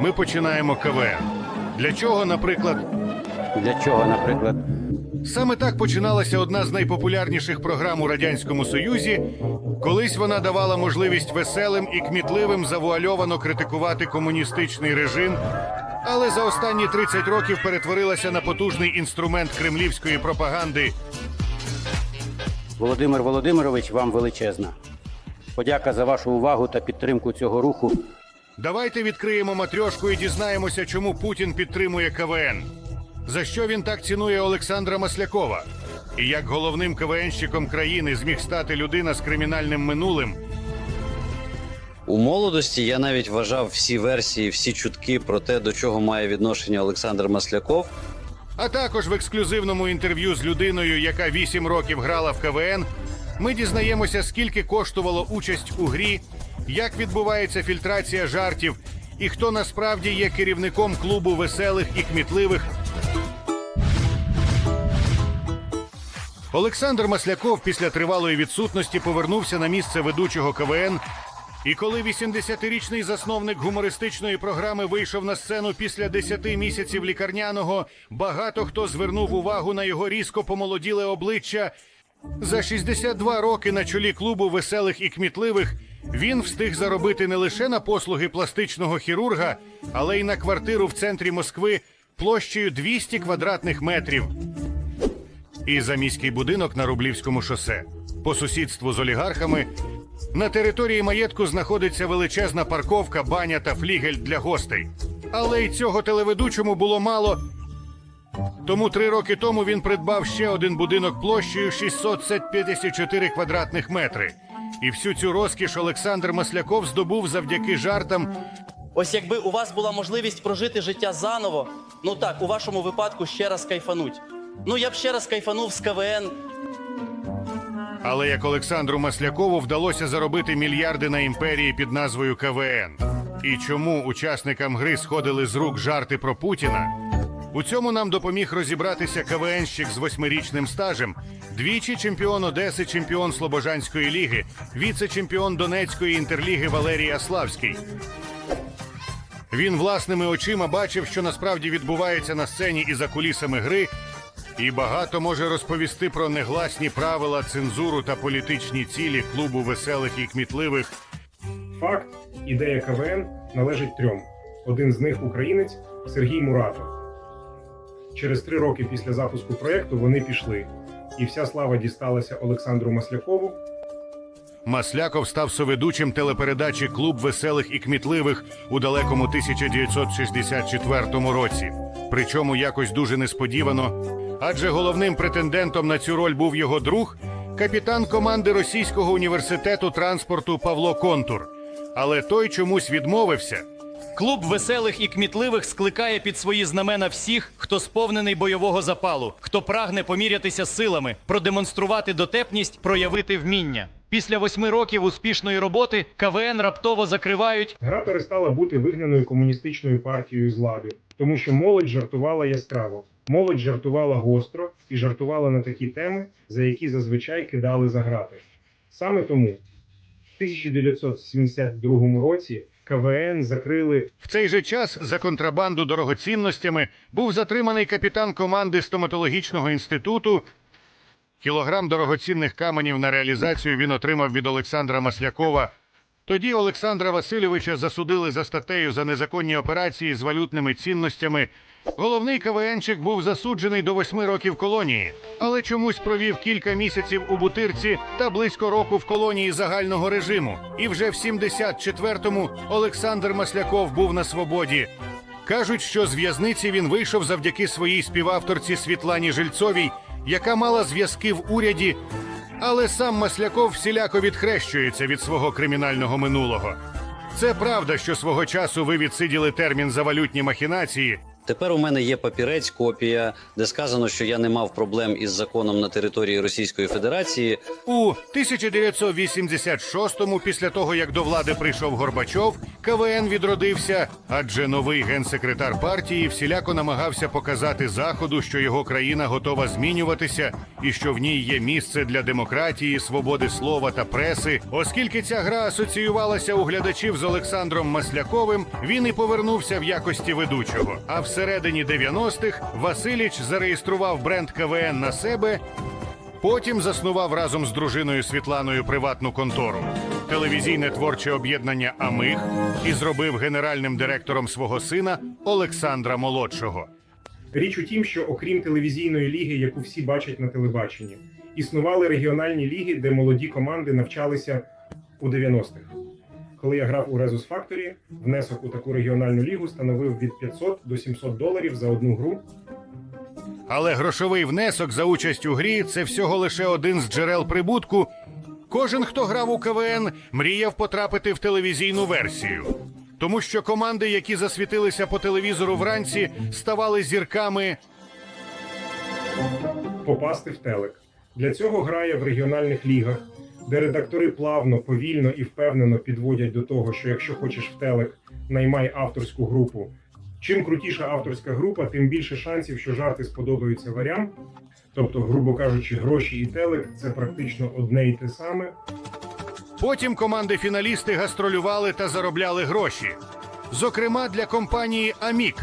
ми починаємо КВН. Для чого, наприклад, Для чого, наприклад? Саме так починалася одна з найпопулярніших програм у радянському союзі. Колись вона давала можливість веселим і кмітливим завуальовано критикувати комуністичний режим, але за останні 30 років перетворилася на потужний інструмент кремлівської пропаганди. Володимир Володимирович, вам величезна. Подяка за вашу увагу та підтримку цього руху. Давайте відкриємо матрьошку і дізнаємося, чому Путін підтримує КВН. За що він так цінує Олександра Маслякова? І як головним КВНщиком країни зміг стати людина з кримінальним минулим, У молодості я навіть вважав всі версії, всі чутки про те, до чого має відношення Олександр Масляков. А також в ексклюзивному інтерв'ю з людиною, яка 8 років грала в КВН, ми дізнаємося, скільки коштувало участь у грі, як відбувається фільтрація жартів і хто насправді є керівником клубу веселих і кмітливих. Олександр Масляков після тривалої відсутності повернувся на місце ведучого КВН. І коли 80-річний засновник гумористичної програми вийшов на сцену після 10 місяців лікарняного, багато хто звернув увагу на його різко помолоділе обличчя. За 62 роки на чолі клубу веселих і кмітливих він встиг заробити не лише на послуги пластичного хірурга, але й на квартиру в центрі Москви площею 200 квадратних метрів і за міський будинок на Рублівському шосе. По сусідству з олігархами на території маєтку знаходиться величезна парковка, баня та флігель для гостей. Але й цього телеведучому було мало. Тому три роки тому він придбав ще один будинок площею 654 квадратних метри. І всю цю розкіш Олександр Масляков здобув завдяки жартам Ось якби у вас була можливість прожити життя заново, ну так, у вашому випадку ще раз кайфануть. Ну я б ще раз кайфанув з КВН. Але як Олександру Маслякову вдалося заробити мільярди на імперії під назвою КВН? І чому учасникам гри сходили з рук жарти про Путіна? У цьому нам допоміг розібратися КВНщик з восьмирічним стажем, двічі чемпіон Одеси, чемпіон Слобожанської ліги, віце-чемпіон Донецької інтерліги Валерій Аславський. Він власними очима бачив, що насправді відбувається на сцені і за кулісами гри, і багато може розповісти про негласні правила, цензуру та політичні цілі клубу веселих і кмітливих. Факт, ідея КВН належить трьом. Один з них українець Сергій Муратов. Через три роки після запуску проєкту вони пішли, і вся слава дісталася Олександру Маслякову. Масляков став соведучим телепередачі Клуб веселих і кмітливих у далекому 1964 році. Причому якось дуже несподівано. Адже головним претендентом на цю роль був його друг, капітан команди Російського університету транспорту Павло Контур. Але той чомусь відмовився. Клуб веселих і кмітливих скликає під свої знамена всіх, хто сповнений бойового запалу, хто прагне помірятися силами, продемонструвати дотепність, проявити вміння. Після восьми років успішної роботи КВН раптово закривають. Гра перестала бути вигнаною комуністичною партією з влади, тому що молодь жартувала яскраво. Молодь жартувала гостро і жартувала на такі теми, за які зазвичай кидали за грати. Саме тому в 1972 році КВН закрили В цей же час за контрабанду дорогоцінностями був затриманий капітан команди стоматологічного інституту. Кілограм дорогоцінних каменів на реалізацію він отримав від Олександра Маслякова. Тоді Олександра Васильовича засудили за статтею за незаконні операції з валютними цінностями. Головний КВНчик був засуджений до восьми років колонії, але чомусь провів кілька місяців у бутирці та близько року в колонії загального режиму. І вже в 74-му Олександр Масляков був на свободі. Кажуть, що з в'язниці він вийшов завдяки своїй співавторці Світлані Жильцовій, яка мала зв'язки в уряді. Але сам Масляков всіляко відхрещується від свого кримінального минулого. Це правда, що свого часу ви відсиділи термін за валютні махінації, Тепер у мене є папірець, копія, де сказано, що я не мав проблем із законом на території Російської Федерації. У 1986-му, після того як до влади прийшов Горбачов, КВН відродився, адже новий генсекретар партії всіляко намагався показати заходу, що його країна готова змінюватися і що в ній є місце для демократії, свободи слова та преси. Оскільки ця гра асоціювалася у глядачів з Олександром Масляковим, він і повернувся в якості ведучого. А всередині 90-х Василіч зареєстрував бренд КВН на себе Потім заснував разом з дружиною Світланою приватну контору, телевізійне творче об'єднання Амиг і зробив генеральним директором свого сина Олександра Молодшого. Річ у тім, що окрім телевізійної ліги, яку всі бачать на телебаченні, існували регіональні ліги, де молоді команди навчалися у 90-х. Коли я грав у Rezus Factory, внесок у таку регіональну лігу становив від 500 до 700 доларів за одну гру. Але грошовий внесок за участь у грі це всього лише один з джерел прибутку. Кожен, хто грав у КВН, мріяв потрапити в телевізійну версію. Тому що команди, які засвітилися по телевізору вранці, ставали зірками попасти в телек. Для цього грає в регіональних лігах, де редактори плавно, повільно і впевнено підводять до того, що якщо хочеш в телек, наймай авторську групу. Чим крутіша авторська група, тим більше шансів, що жарти сподобаються варям. Тобто, грубо кажучи, гроші і телек це практично одне і те саме. Потім команди фіналісти гастролювали та заробляли гроші. Зокрема, для компанії Амік.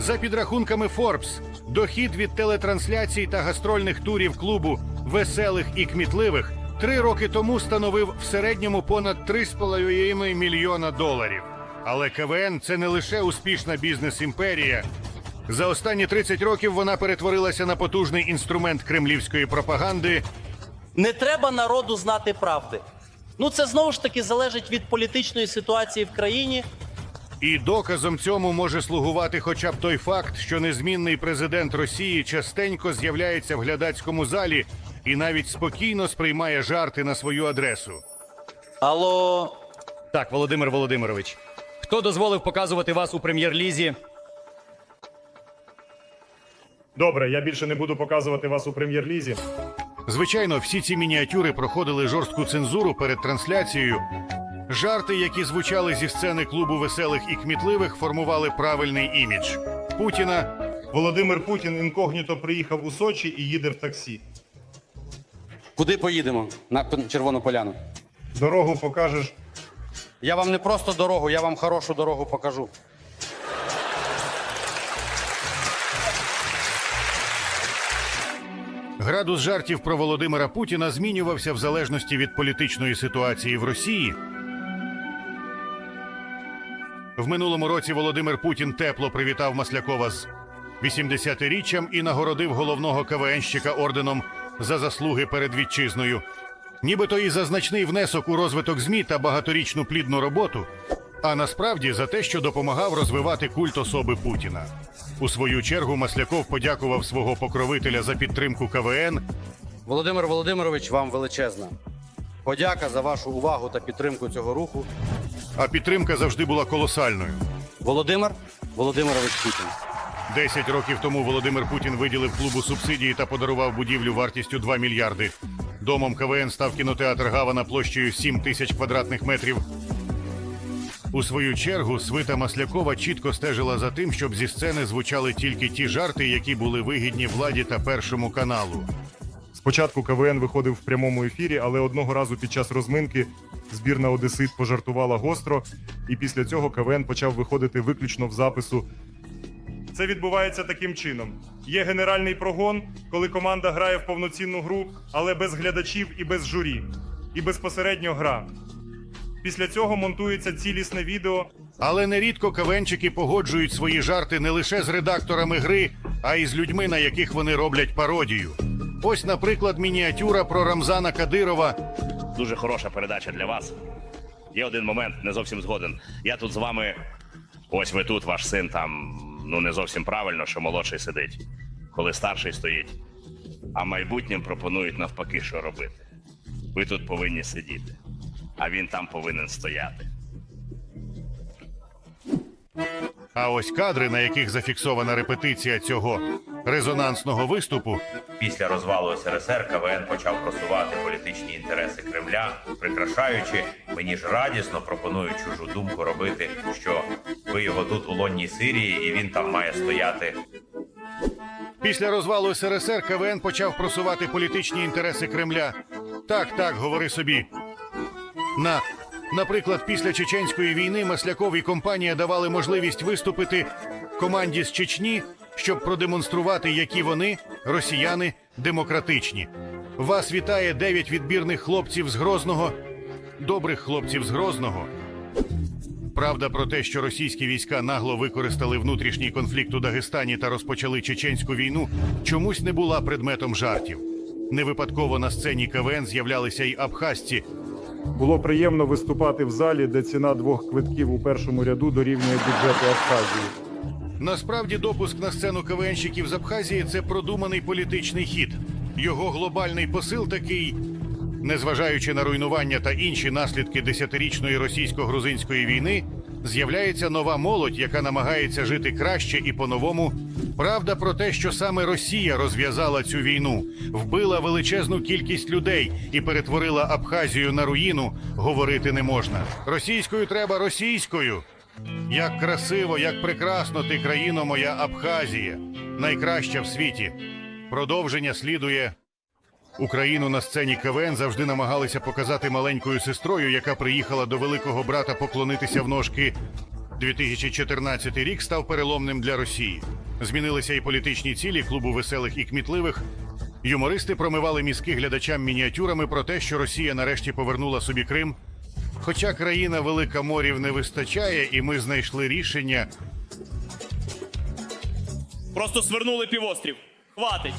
За підрахунками Forbes, дохід від телетрансляцій та гастрольних турів клубу веселих і кмітливих три роки тому становив в середньому понад 3,5 мільйона доларів. Але КВН це не лише успішна бізнес-імперія. За останні 30 років вона перетворилася на потужний інструмент кремлівської пропаганди Не треба народу знати правди. Ну це знову ж таки залежить від політичної ситуації в країні. І доказом цьому може слугувати хоча б той факт, що незмінний президент Росії частенько з'являється в глядацькому залі і навіть спокійно сприймає жарти на свою адресу. Алло, Так, Володимир Володимирович, хто дозволив показувати вас у прем'єр-лізі? Добре, я більше не буду показувати вас у прем'єр-лізі. Звичайно, всі ці мініатюри проходили жорстку цензуру перед трансляцією. Жарти, які звучали зі сцени клубу веселих і кмітливих, формували правильний імідж Путіна. Володимир Путін інкогніто приїхав у Сочі і їде в таксі. Куди поїдемо? На Червону поляну. Дорогу покажеш. Я вам не просто дорогу, я вам хорошу дорогу покажу. Градус жартів про Володимира Путіна змінювався в залежності від політичної ситуації в Росії. В минулому році Володимир Путін тепло привітав Маслякова з 80-річчям і нагородив головного КВНщика орденом за заслуги перед вітчизною. Нібито і за значний внесок у розвиток ЗМІ та багаторічну плідну роботу, а насправді за те, що допомагав розвивати культ особи Путіна. У свою чергу Масляков подякував свого покровителя за підтримку КВН Володимир Володимирович, вам величезна. Подяка за вашу увагу та підтримку цього руху. А підтримка завжди була колосальною. Володимир Володимирович Путін. Десять років тому Володимир Путін виділив клубу субсидії та подарував будівлю вартістю 2 мільярди. Домом КВН став кінотеатр Гавана площею 7 тисяч квадратних метрів. У свою чергу свита Маслякова чітко стежила за тим, щоб зі сцени звучали тільки ті жарти, які були вигідні владі та першому каналу. Спочатку КВН виходив в прямому ефірі, але одного разу під час розминки збірна Одесит пожартувала гостро, і після цього КВН почав виходити виключно в запису. Це відбувається таким чином: є генеральний прогон, коли команда грає в повноцінну гру, але без глядачів і без журі, і безпосередньо гра. Після цього монтується цілісне відео, Але нерідко кавенчики погоджують свої жарти не лише з редакторами гри, а й з людьми, на яких вони роблять пародію. Ось, наприклад, мініатюра про Рамзана Кадирова дуже хороша передача для вас. Є один момент, не зовсім згоден. Я тут з вами. Ось ви тут, ваш син там ну не зовсім правильно, що молодший сидить, коли старший стоїть. А майбутнім пропонують навпаки, що робити. Ви тут повинні сидіти, а він там повинен стояти. А ось кадри, на яких зафіксована репетиція цього резонансного виступу, Після розвалу СРСР КВН почав просувати політичні інтереси Кремля, прикрашаючи мені ж радісно пропоную чужу думку робити, що ви його тут у лонній Сирії, і він там має стояти Після розвалу СРСР КВН почав просувати політичні інтереси Кремля. Так, так, говори собі. На, наприклад, після чеченської війни Масляков і компанія давали можливість виступити команді з Чечні, щоб продемонструвати, які вони, росіяни, демократичні. Вас вітає дев'ять відбірних хлопців з Грозного, добрих хлопців з Грозного. Правда про те, що російські війська нагло використали внутрішній конфлікт у Дагестані та розпочали чеченську війну, чомусь не була предметом жартів. Не випадково на сцені КВН з'являлися й абхазці. Було приємно виступати в залі, де ціна двох квитків у першому ряду дорівнює бюджету Абхазії. Насправді, допуск на сцену КВНщиків з Абхазії це продуманий політичний хід. Його глобальний посил такий. Незважаючи на руйнування та інші наслідки десятирічної російсько-грузинської війни, з'являється нова молодь, яка намагається жити краще і по-новому. Правда про те, що саме Росія розв'язала цю війну, вбила величезну кількість людей і перетворила Абхазію на руїну, говорити не можна. Російською треба російською. Як красиво, як прекрасно ти, країно моя Абхазія, найкраща в світі. Продовження слідує. Україну на сцені КВН завжди намагалися показати маленькою сестрою, яка приїхала до великого брата поклонитися в ножки. 2014 рік став переломним для Росії. Змінилися і політичні цілі клубу веселих і кмітливих. Юмористи промивали мізки глядачам мініатюрами про те, що Росія нарешті повернула собі Крим. Хоча країна велика морів не вистачає, і ми знайшли рішення Просто свернули півострів. Хватить.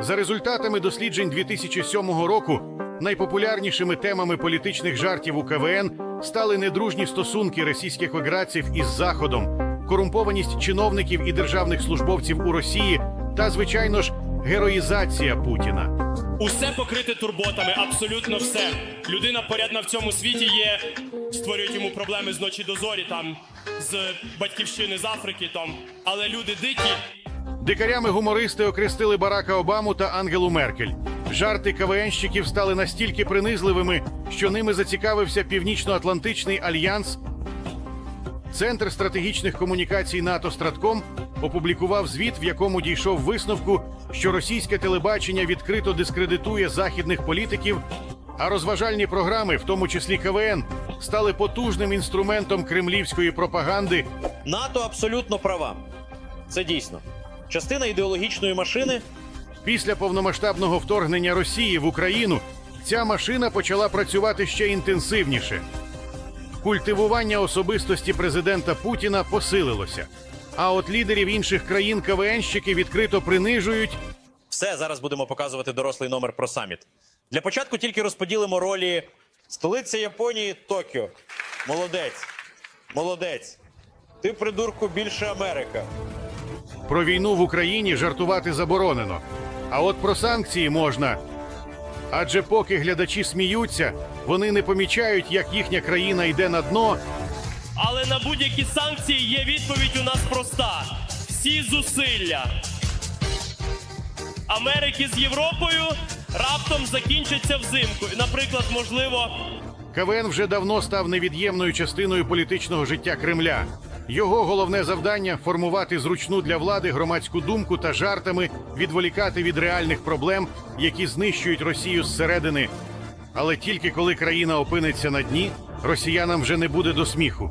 За результатами досліджень 2007 року найпопулярнішими темами політичних жартів у КВН стали недружні стосунки російських еміграців із Заходом, корумпованість чиновників і державних службовців у Росії та, звичайно ж, героїзація Путіна. Усе покрите турботами, абсолютно все. Людина порядна в цьому світі є. Створюють йому проблеми з ночі до зорі, там з батьківщини з Африки, там. Але люди дикі. Дикарями гумористи окрестили Барака Обаму та Ангелу Меркель. Жарти КВНщиків стали настільки принизливими, що ними зацікавився Північно-Атлантичний альянс. Центр стратегічних комунікацій НАТО Стратком опублікував звіт, в якому дійшов висновку, що російське телебачення відкрито дискредитує західних політиків, а розважальні програми, в тому числі КВН, стали потужним інструментом кремлівської пропаганди НАТО абсолютно права. Це дійсно. Частина ідеологічної машини Після повномасштабного вторгнення Росії в Україну ця машина почала працювати ще інтенсивніше. Культивування особистості президента Путіна посилилося. А от лідерів інших країн КВНщики відкрито принижують все зараз будемо показувати дорослий номер про саміт. Для початку тільки розподілимо ролі столиця Японії Токіо. Молодець. Молодець. Ти, придурку, більше Америка. про війну в Україні жартувати заборонено. А от про санкції можна. Адже поки глядачі сміються, вони не помічають, як їхня країна йде на дно, Але на будь-які санкції є відповідь у нас проста: всі зусилля. Америки з Європою раптом закінчаться взимку. Наприклад, можливо, КВН вже давно став невід'ємною частиною політичного життя Кремля. Його головне завдання формувати зручну для влади громадську думку та жартами відволікати від реальних проблем, які знищують Росію зсередини. Але тільки коли країна опиниться на дні, росіянам вже не буде до сміху.